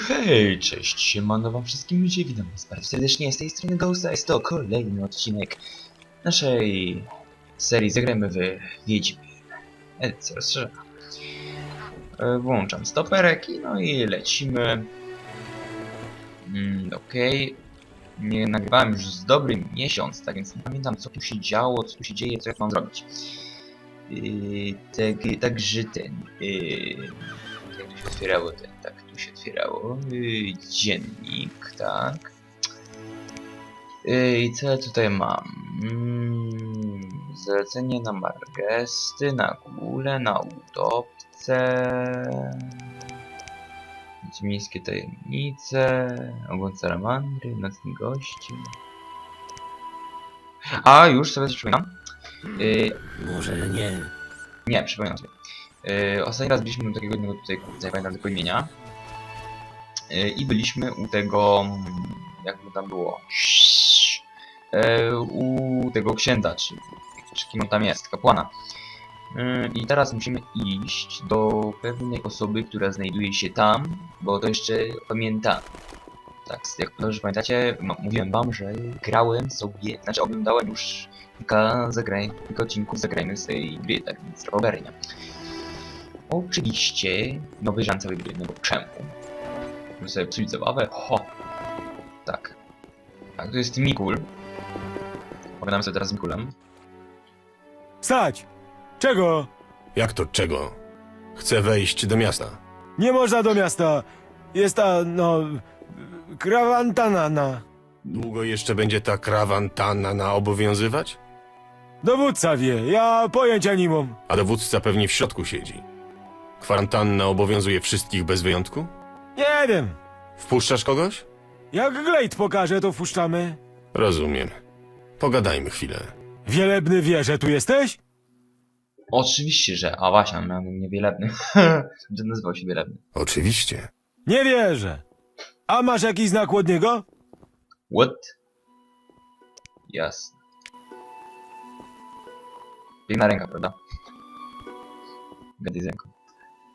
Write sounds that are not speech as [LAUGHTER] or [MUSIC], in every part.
Hej, cześć, siemano wam wszystkim ludzie, witam was bardzo serdecznie z tej strony Ghosta, jest to kolejny odcinek naszej serii Zagrajmy w Wiedźmy, edycja rozszerzona. E, Włączam stoperek i no i lecimy. Mm, Okej, nie nagrywałem już z dobry miesiąc, tak więc nie pamiętam co tu się działo, co tu się dzieje, co jak mam zrobić. Yy, tak, także ten... Yy, jak tu się otwierało ten, tak, tu się otwierało. Yy, dziennik, tak. Yy, I co ja tutaj mam? Mm, zlecenie na margesty, na gule, na utopce. Miejskie tajemnice, ogon salamandry, nocni goście. A, już sobie przypominam. Yy, Może nie. nie, przypominam sobie. Yy, ostatni raz byliśmy u takiego jednego tutaj, nie pamiętam tego imienia. Yy, I byliśmy u tego, jak mu tam było, yy, u tego księdza, czy, czy kim on tam jest, kapłana. Yy, I teraz musimy iść do pewnej osoby, która znajduje się tam, bo to jeszcze pamiętam. Tak, jak dobrze pamiętacie, no, mówiłem wam, że grałem sobie, znaczy oglądałem już kilka zagrań, kilka odcinków zagrajmy z tej gry, tak więc ogarnia. Oczywiście nowy żan całej gry, no bo czemu? Żeby sobie psuć zabawę? Ho! Tak. Tak, to jest Mikul. Pogadamy sobie teraz z Mikulem. Stać! Czego? Jak to czego? Chcę wejść do miasta. Nie można do miasta. Jest ta, no... Krawantanana. Długo jeszcze będzie ta krawantanna obowiązywać? Dowódca wie, ja pojęcia nie mam. A dowódca pewnie w środku siedzi. Kwarantanna obowiązuje wszystkich bez wyjątku? Nie wiem. Wpuszczasz kogoś? Jak Glade pokaże, to wpuszczamy. Rozumiem. Pogadajmy chwilę. Wielebny wie, że tu jesteś? Oczywiście, że... A właśnie, on miał mnie wielebny. [LAUGHS] Będę nazywał się wielebny. Oczywiście. Nie wierzę. A masz jakiś znak od niego? What? Jasne. Piękna ręka, prawda? Gadaj z ręką.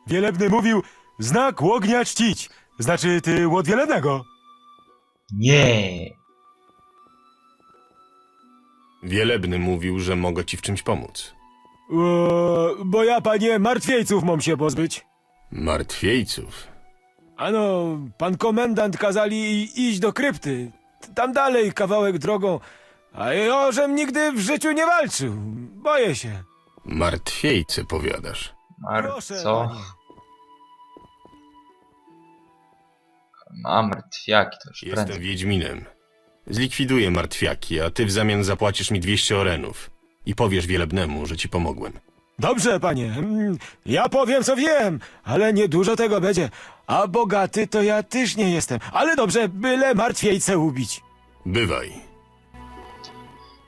Wielebny mówił, znak łognia czcić. Znaczy, ty łod wielebnego. Nie! Wielebny mówił, że mogę ci w czymś pomóc. O, bo ja, panie, martwiejców mam się pozbyć. Martwiejców. Ano, pan komendant kazali iść do krypty. Tam dalej kawałek drogą. A ja, żem nigdy w życiu nie walczył. Boję się. Martwiejce powiadasz. Mar... Proszę, co? panie. A, martwiaki to już Jestem prędzej. Wiedźminem. Zlikwiduję martwiaki, a ty w zamian zapłacisz mi 200 orenów. I powiesz Wielebnemu, że ci pomogłem. Dobrze, panie. Mm, Ja powiem, co wiem, ale nie dużo tego będzie. A bogaty to ja też nie jestem. Ale dobrze, byle martwiejce ubić. Bywaj.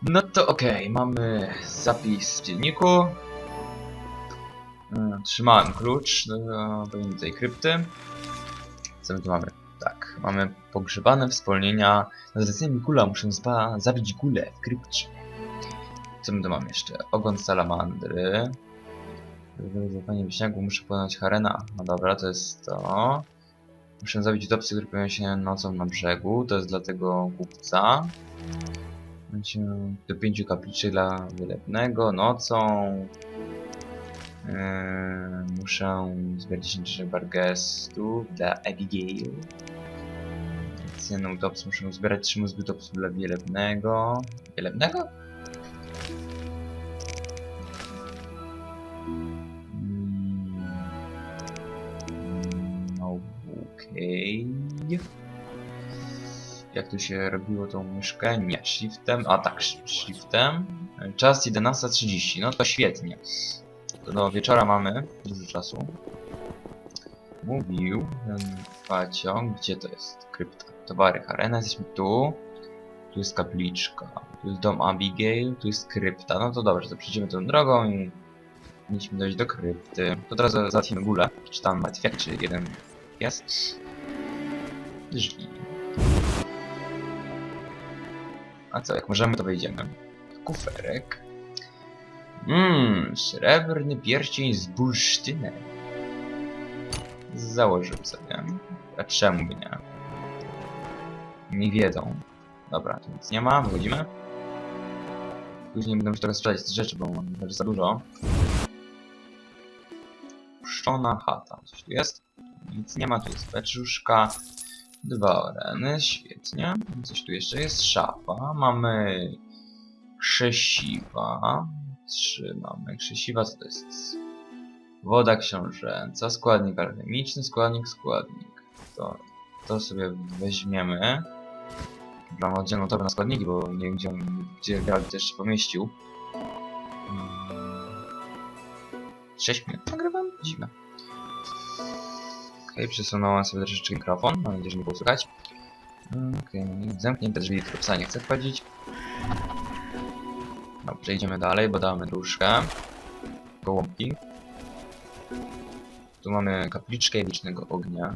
No to okej, mamy zapis w dzienniku. Mm, Trzymałem klucz do, do tej krypty. Co my tu mamy? Tak, mamy pogrzebane wspomnienia. Na zlecenie Mikula muszę zabić gulę w krypcie. Co my tu mamy jeszcze? Ogon salamandry. Zapanie wieśniaku, muszę pokonać Harena. No dobra, to jest to. Muszę zabić utopcję, który pojawia się nocą na brzegu. To jest dla tego kupca. Do pięciu kapliczy dla wielebnego, nocą. Yy, muszę zbierać 10 bargestów dla Abigail. Cenę utopców muszę zbierać 3 mózgi utopców dla wielebnego. Wielebnego? Mm, No, okej. Jak tu się robiło tą myszkę? Nie, shiftem. A tak, sh- shiftem. Czas 11.30, no to świetnie. To do wieczora mamy dużo czasu. Mówił ten paciąg, gdzie to jest? Krypta. Towary Harena, jesteśmy tu. Tu jest kapliczka. Tu jest dom Abigail, tu jest krypta. No to dobrze, to przejdziemy tą drogą i mieliśmy dojść do krypty. To teraz załatwimy górę. Czy tam martwiak, czy jeden jest? Drzwi. A co, jak możemy, to wejdziemy. Kuferek. Mmm, srebrny pierścień z bursztynem. założył sobie. A czemu by nie? Nie wiedzą. Dobra, nic nie ma, wychodzimy. Później będę musiał trochę sprzedać rzeczy, bo mam też za dużo. Puszczona chata. Coś tu jest? Nic nie ma, tu jest beczuszka. Dwa oreny, świetnie. Coś tu jeszcze jest? Szafa. Mamy krzesiwa. Trzy mamy. Krzesiwa, co to jest? Woda książęca, składnik alchemiczny, składnik, składnik. To, to sobie weźmiemy. Mam oddzielną torbę na składniki, bo nie wiem gdzie, gdzie Geralt jeszcze pomieścił. Mm. 6 minut nagrywam? Dziwne. Okej, przesunąłem sobie troszeczkę mikrofon, mam nadzieję, że nie było słychać. Okej, zamknięte drzwi, tylko psa nie chcę wchodzić. No, przejdziemy dalej, bo damy dróżkę. Gołąbki. Tu mamy kapliczkę wiecznego ognia.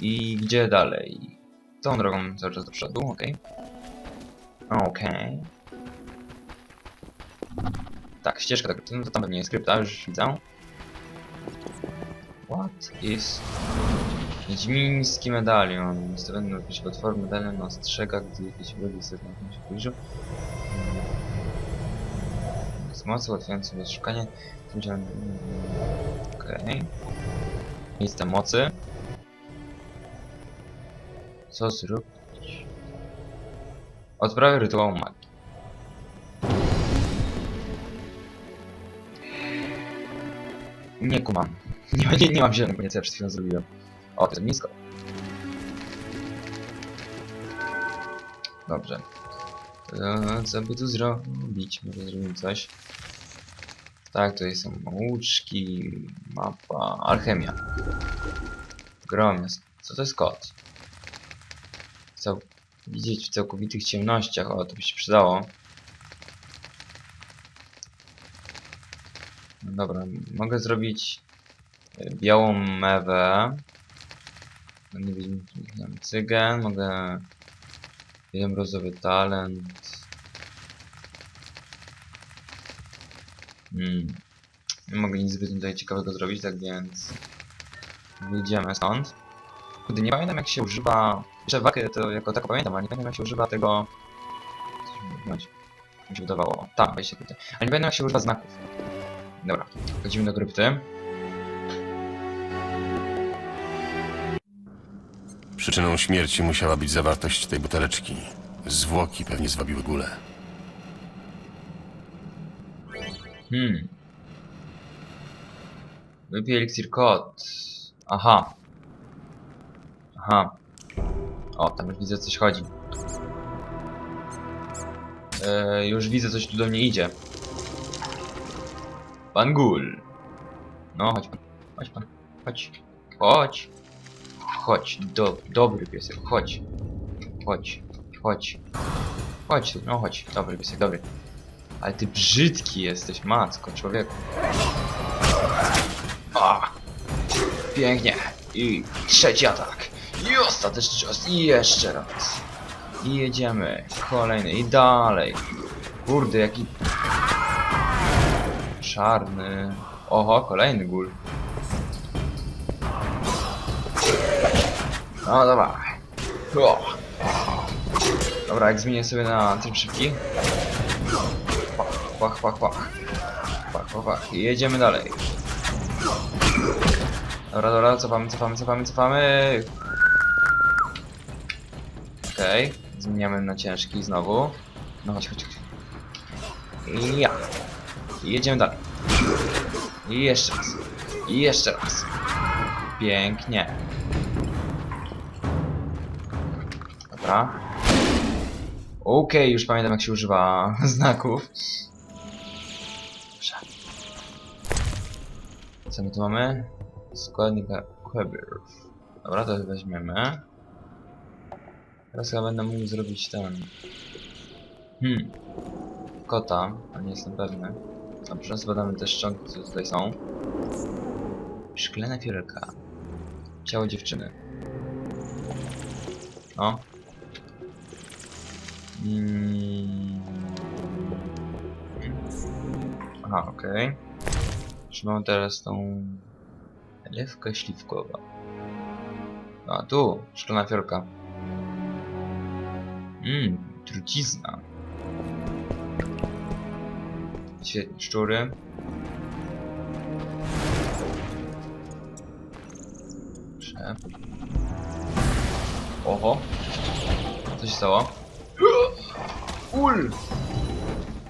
I gdzie dalej? Tą drogą cały czas do przodu, okej. Okej. Tak, ścieżka tak, no to tam pewnie jest krypta, już widzę. What is... Wiedźmiński medalion. Na jakieś potworny medalion ostrzega, gdy jakieś wrogi zewnątrz się pobliżu. Z mocy ułatwiający sobie szukanie. Widziałem- Okej. Miejsce mocy. Co zrobić? Odprawy rytuału magii. Nie kumam. [LAUGHS] Nie, nie, nie mam zielonego pojęcia, ja przed chwilą zrobiłem. O, to jest nisko. Dobrze. To co by tu zrobić? Może zrobimy coś. Tak, tutaj są nauczki, mapa, alchemia. Grom jest. Co to jest kod? Chcę widzieć w całkowitych ciemnościach. O, to by się przydało. No dobra, mogę zrobić e, białą mewę. No nie wiem, cygen, mogę... Wiem, rozowy talent. Hmm. Nie mogę nic zbyt tutaj ciekawego zrobić, tak więc... Wyjdziemy stąd. Gdy nie pamiętam jak się używa... Jeszcze wakę to jako tako pamiętam, ale nie pamiętam jak się używa tego... Coś mi się wydawało. Tam, wejście tutaj. Ale nie pamiętam jak się używa znaków. Dobra, wchodzimy do krypty. Przyczyną śmierci musiała być zawartość tej buteleczki. Zwłoki pewnie zwabiły gulę. Hmm. Wypij eliksir kod. Aha. Aha. O, tam już widzę coś chodzi. E, już widzę coś tu do mnie idzie. Pan Gul. No, chodź pan. Chodź pan. Chodź. Chodź. Chodź. Do, dobry piesek. Chodź. Chodź. Chodź. Chodź. No chodź. Dobry piesek, dobry. Ale ty brzydki jesteś, matko, człowieku. A, pięknie. I trzeci atak. I ostateczny cios. I jeszcze raz. I jedziemy. Kolejny. I dalej. Kurde, jaki... Czarny. Oho, kolejny gól. No dobra. O. Dobra, jak zmienię sobie na tryb szybki. Pach, pach, pach. Pach, pach, pach. I jedziemy dalej. Dobra, dobra, cofamy, cofamy, cofamy, cofamy. Okej, zmieniamy na ciężki znowu. No chodź, chodź, chodź. I ja. Jedziemy dalej. I jeszcze raz. I jeszcze raz. Pięknie. Dobra. Okej, już pamiętam jak się używa [LAUGHS] znaków. Dobrze. Co my tu mamy? Składnik Quebir. Dobra, to weźmiemy. Teraz chyba będę mógł zrobić ten... Hmm. Kota, ale nie jestem pewny. Dobrze, zbadamy te szczątki, co tutaj są. Szklana fiolka. Ciało dziewczyny. O. Mm. Aha, okej. Czy mamy teraz tą Lewka śliwkowa. A tu, szklana fiolka. Mmm, trucizna. Świetnie, szczury. Szep. Oho. Co się stało? Ul!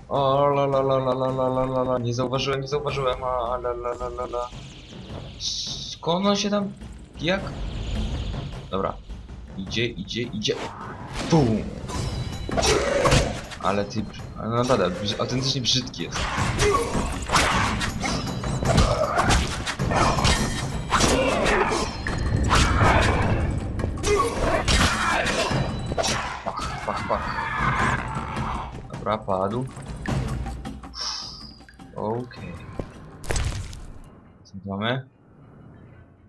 O, la la la la la la la la Nie zauważyłem, nie zauważyłem, a la la la la la Skąd on się tam... Jak? Dobra. Idzie, idzie, idzie. Bum! Ale ty... ale No naprawdę, autentycznie brzydki jest. Pach, pach, pach. Dobra, padł. Okej. Co tu mamy?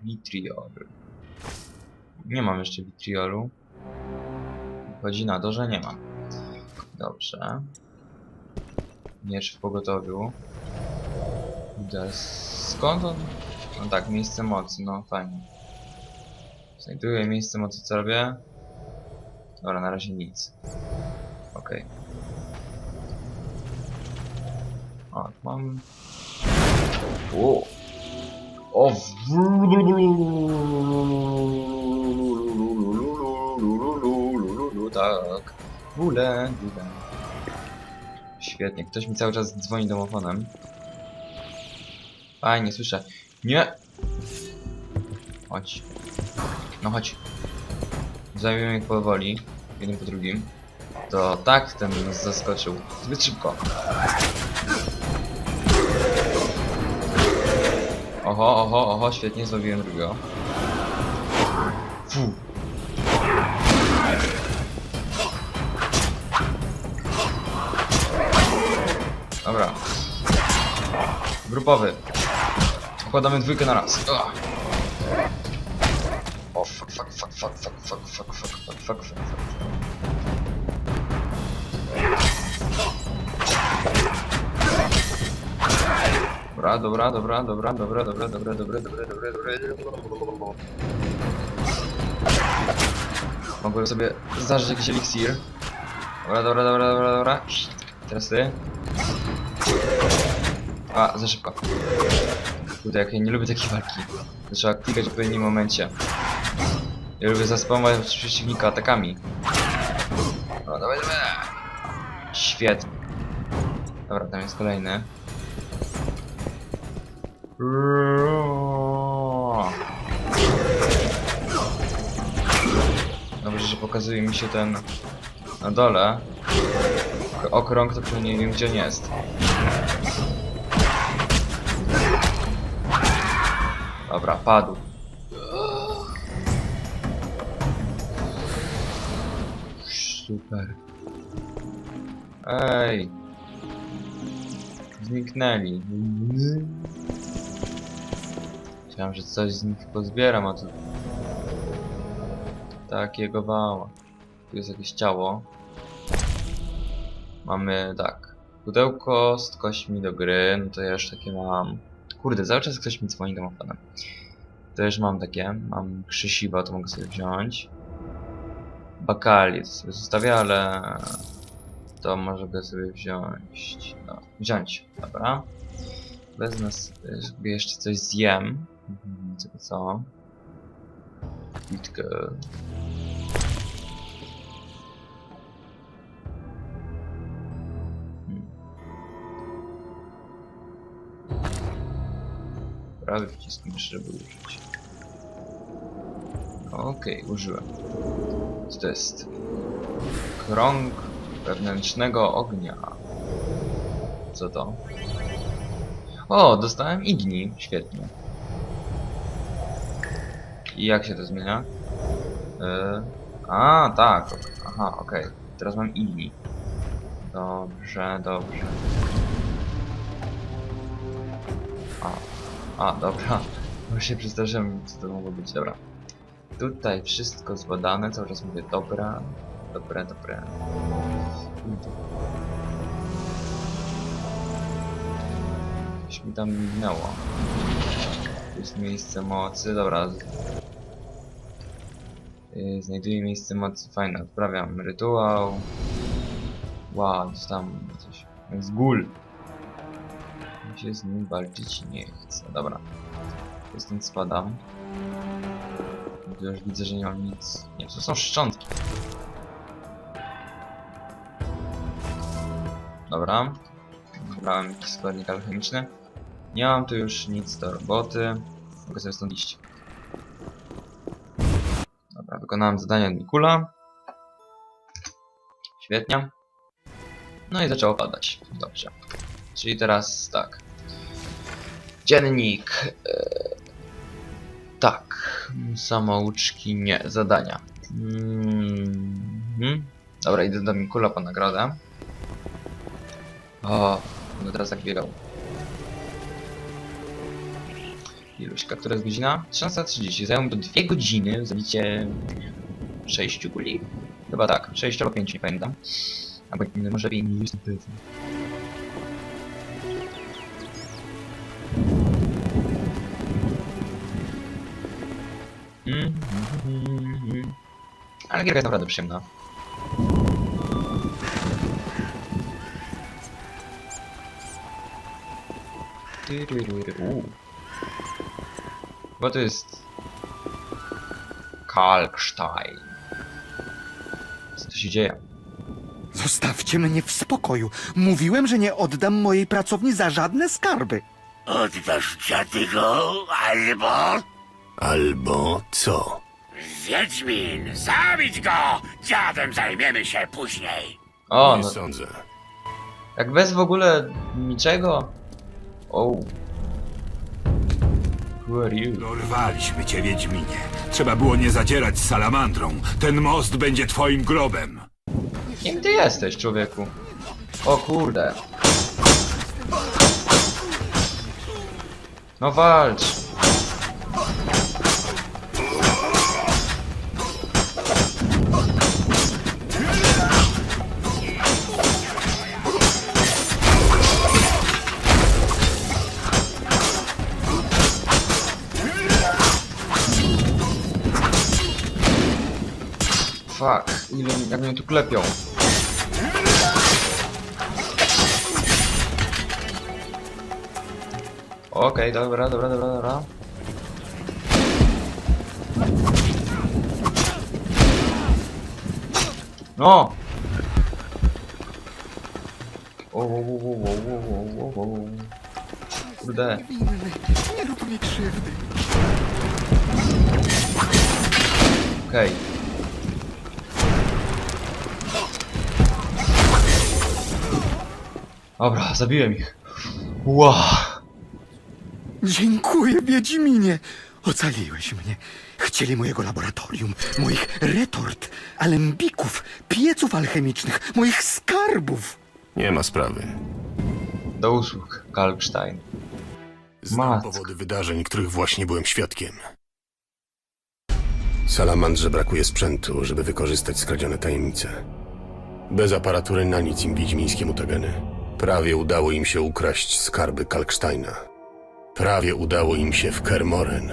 Vitriol. Nie mam jeszcze vitriolu. Chodzi na to, że nie mam. Dobrze. Miecz w pogotowiu. Kurde, Skąd on? No tak, miejsce mocy, no fajnie. Znajduję miejsce mocy, co robię? Dobra, na razie nic. Okej. O, tu mam... O! O! Tak. Bule, bule. Świetnie, ktoś mi cały czas dzwoni domofonem. Fajnie, słyszę. Nie! Chodź. No chodź. Zajmiemy ich powoli, jeden po drugim. To tak ten nas zaskoczył. Zbyt szybko. Oho, oho, oho, świetnie, złowiłem drugiego. Fu. Grupowy. Układamy dwójkę na raz. Ugh. O, fuck, fuck, fuck, fuck, fuck, fuck, fuck, fuck, fuck, fuck, fuck. Dobra, dobra, dobra, dobra, dobra, dobra, dobra, dobra, dobra, dobra, dobra. Mogłem sobie zażyć jakiś eliksir. Dobra, dobra, dobra, dobra, dobra. Teraz ty. A, za szybko. Kurde, jak ja nie lubię takiej walki. Trzeba klikać w odpowiednim momencie. Ja lubię zaspamować przeciwnika atakami. O, dawaj, dawaj. Świetnie. Dobra, tam jest kolejny. Dobrze, że pokazuje mi się ten na dole. Okrąg to nie wiem gdzie on jest. Dobra, padł. Super. Ej. Zniknęli. Myślałem, że coś z nich pozbieram, a tu... Takiego wała. Tu jest jakieś ciało. Mamy tak. Pudełko z kośćmi do gry, no to ja już takie mam. Kurde, cały czas ktoś mi dzwoni domofonem. Już mam takie. Mam krzesiwa, to mogę sobie wziąć. Bakali sobie zostawię, ale to może go sobie wziąć. No, wziąć, dobra. Bez nas sobie jeszcze coś zjem. Mhm, co? Pitkę. Prawy przycisk myszy, żeby użyć. Okej, użyłem. Co to jest? Krąg wewnętrznego ognia. Co to? O, dostałem igni. Świetnie. I jak się to zmienia? Yy... A, tak. Aha, okej. Teraz mam igni. Dobrze, dobrze. A, a dobra. [LAUGHS] Już się przestraszyłem, co to mogło być. Dobra. Tutaj wszystko zbadane, cały czas mówię dobra, dobre, dobre. Coś mi tam minęło. Tu jest miejsce mocy, dobra. Yy, znajduję miejsce mocy, fajne, odprawiam rytuał. Wow, tam coś. To jest gul. Mi się z nim walczyć nie chce. Dobra. To stąd spadam. Już widzę, że nie mam nic. Nie, to są szczątki. Dobra. Wybrałem jakiś składnik alchemiczny. Nie mam tu już nic do roboty. Mogę sobie stąd iść. Dobra, wykonałem zadanie od Mikula. Świetnie. No i zaczęło padać. Dobrze. Czyli teraz tak. Dziennik. e, tak. Samouczki nie. Zadania. Mhm. Dobra, idę do Mikula po nagrodę. O, będę teraz biegał. Iluśka, która jest godzina? 13.30. Zajęło mi to 2 godziny zabicie 6 kuli? Chyba tak, 6 albo 5, nie pamiętam. Albo może lepiej nie jestem pewien. Ale gierka jest naprawdę przyjemna. Uuu. Bo to jest... Kalkstein. Co tu się dzieje? Zostawcie mnie w spokoju. Mówiłem, że nie oddam mojej pracowni za żadne skarby. Oddasz dziady go, albo... Albo co? Wiedźmin, zabić go! Dziadem zajmiemy się później. O, nie no, sądzę. jak bez w ogóle niczego. O. Who are you? Dorwaliśmy cię, Wiedźminie. Trzeba było nie zadzierać z salamandrą. Ten most będzie twoim grobem. Kim ty jesteś, człowieku? O kurde. No walcz. Fuck, nie wiem jak mnie tu klepią. Okej, okay, dobra, dobra, dobra, dobra. No! O, o, o, o, o, o, o, o. Kurde. Nie rób. Okej. Okay. Dobra, zabiłem ich. Wow. Dziękuję, Wiedźminie. Ocaliłeś mnie. Chcieli mojego laboratorium, moich retort, alembików, pieców alchemicznych, moich skarbów. Nie ma sprawy. Do usług, Kalkstein. Znam Matko. powody wydarzeń, których właśnie byłem świadkiem. Salamandrze brakuje sprzętu, żeby wykorzystać skradzione tajemnice. Bez aparatury na nic im wiedźmińskie mutageny. Prawie udało im się ukraść skarby Kalksteina. Prawie udało im się w Kermoren.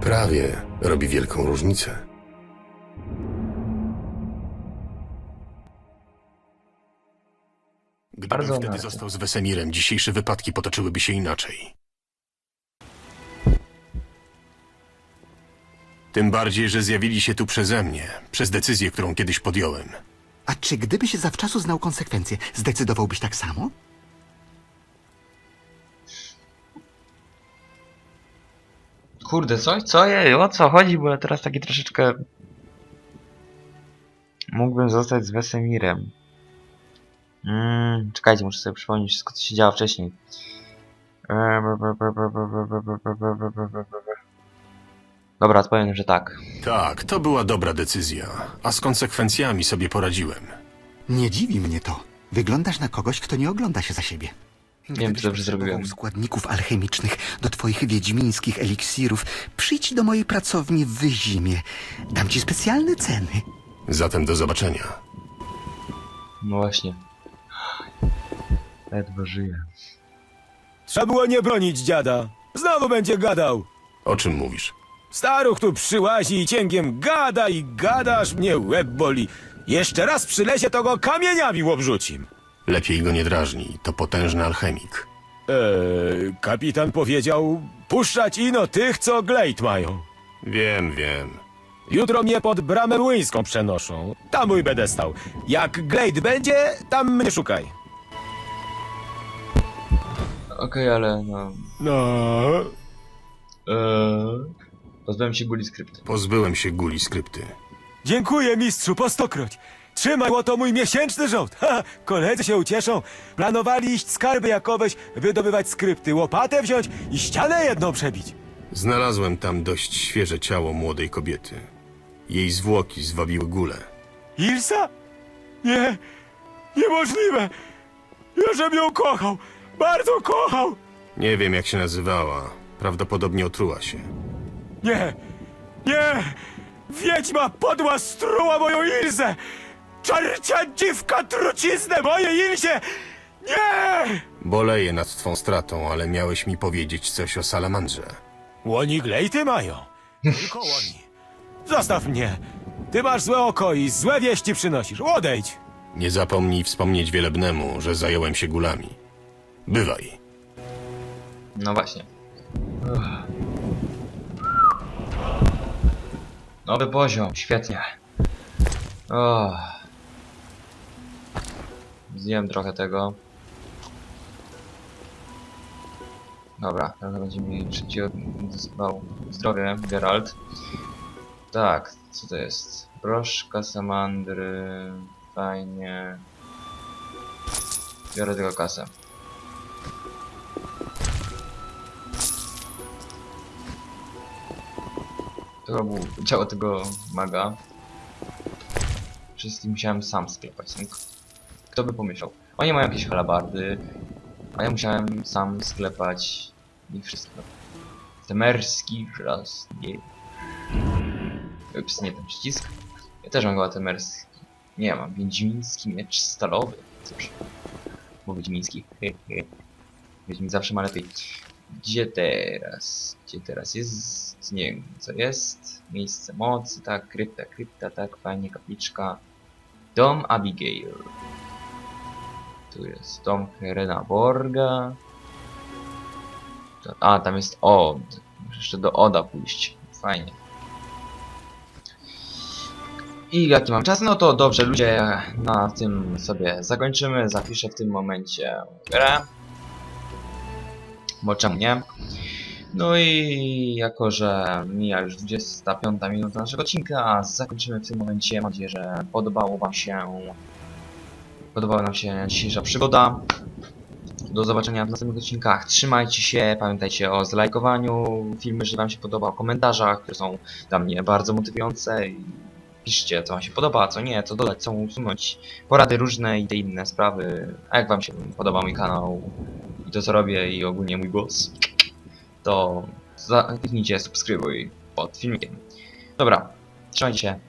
Prawie robi wielką różnicę. Gdybym Bardzo wtedy został z Wesemirem, dzisiejsze wypadki potoczyłyby się inaczej. Tym bardziej, że zjawili się tu przeze mnie, przez decyzję, którą kiedyś podjąłem. A czy gdybyś zawczasu znał konsekwencje, zdecydowałbyś tak samo? Kurde, co? Co? Jej, o co chodzi? Bo ja teraz taki troszeczkę... Mógłbym zostać z Wesemirem. Mm, czekajcie, muszę sobie przypomnieć wszystko, co się działo wcześniej. Dobra, odpowiem, że tak. Tak, to była dobra decyzja, a z konsekwencjami sobie poradziłem. Nie dziwi mnie to. Wyglądasz na kogoś, kto nie ogląda się za siebie. Wiem, Gdybyś że dobrze potrzebował zrobiłem. składników alchemicznych do twoich wiedźmińskich eliksirów, przyjdź do mojej pracowni w Wyzimie. Dam ci specjalne ceny. Zatem do zobaczenia. No właśnie. Ledwo żyję. Trzeba było nie bronić dziada. Znowu będzie gadał. O czym mówisz? Staruch tu przyłazi i cięgiem gada i gada, aż mnie łeb boli. Jeszcze raz przylezie, to go kamieniami obrzucim. Lepiej go nie drażnij, to potężny alchemik. Eee, kapitan powiedział, puszczać ino tych, co glejt mają. Wiem, wiem. Jutro mnie pod bramę młyńską przenoszą. Tam mój będę stał. Jak glejt będzie, tam mnie szukaj. Okej, ale no... No... Eee, pozbyłem się guli skrypty. Pozbyłem się guli skrypty. Dziękuję, mistrzu, po stokroć. Trzymaj, oto mój miesięczny żołd. [LAUGHS] Ha, koledzy się ucieszą. Planowali iść skarby jakoweś, wydobywać skrypty, łopatę wziąć i ścianę jedną przebić. Znalazłem tam dość świeże ciało młodej kobiety. Jej zwłoki zwabiły gulę. Ilsa? Nie, niemożliwe. Ja żem ją kochał, bardzo kochał. Nie wiem jak się nazywała. Prawdopodobnie otruła się. Nie, nie! Wiedźma podła struła moją Ilzę! Czarcia dziwka truciznę moje Ilzie! Nie! Boleję nad twą stratą, ale miałeś mi powiedzieć coś o salamandrze. Łoni glejty mają. Tylko [LAUGHS] łoni. Zostaw mnie. Ty masz złe oko i złe wieści przynosisz. Odejdź. Nie zapomnij wspomnieć wielebnemu, że zająłem się gulami. Bywaj. No właśnie. Uff. Nowy poziom, świetnie. Oh. Zjem trochę tego. Dobra, trochę będzie mi szybciej odzyskał zdrowie, Geralt. Tak, co to jest? Broszka, samandry, fajnie. Biorę tylko kasę. Ciało tego maga. Wszystkim musiałem sam sklepać. No, k- Kto by pomyślał? Oni mają jakieś halabardy, a ja musiałem sam sklepać ich wszystko. Temerski raz nie. Ups, nie ten przycisk. Ja też mam chyba temerski. Nie, mam wiedźmiński miecz stalowy. Cóż. Bo wiedźmiński. Wiedźmin zawsze ma lepiej. Gdzie teraz? Gdzie teraz jest? Nie wiem co jest. Miejsce mocy, tak, krypta, krypta, tak, fajnie, kapliczka. Dom Abigail. Tu jest dom Helena Borga. A, tam jest Od. Muszę jeszcze do Oda pójść. Fajnie. I jaki mam czas? No to dobrze, ludzie, na tym sobie zakończymy. Zapiszę w tym momencie grę bo czemu nie? No i jako, że mija już 25 minuta naszego odcinka, zakończymy w tym momencie. Mam nadzieję, że podobało Wam się podobała nam się dzisiejsza przygoda. Do zobaczenia w następnych odcinkach. Trzymajcie się, pamiętajcie o zlajkowaniu filmu, jeżeli Wam się podoba, o komentarzach, które są dla mnie bardzo motywujące. Piszcie, co Wam się podoba, co nie, co dodać, co usunąć, porady różne i te inne sprawy. A jak Wam się podoba mój kanał, i to co robię i ogólnie mój głos, to kliknijcie subskrybuj pod filmikiem. Dobra, trzymajcie się,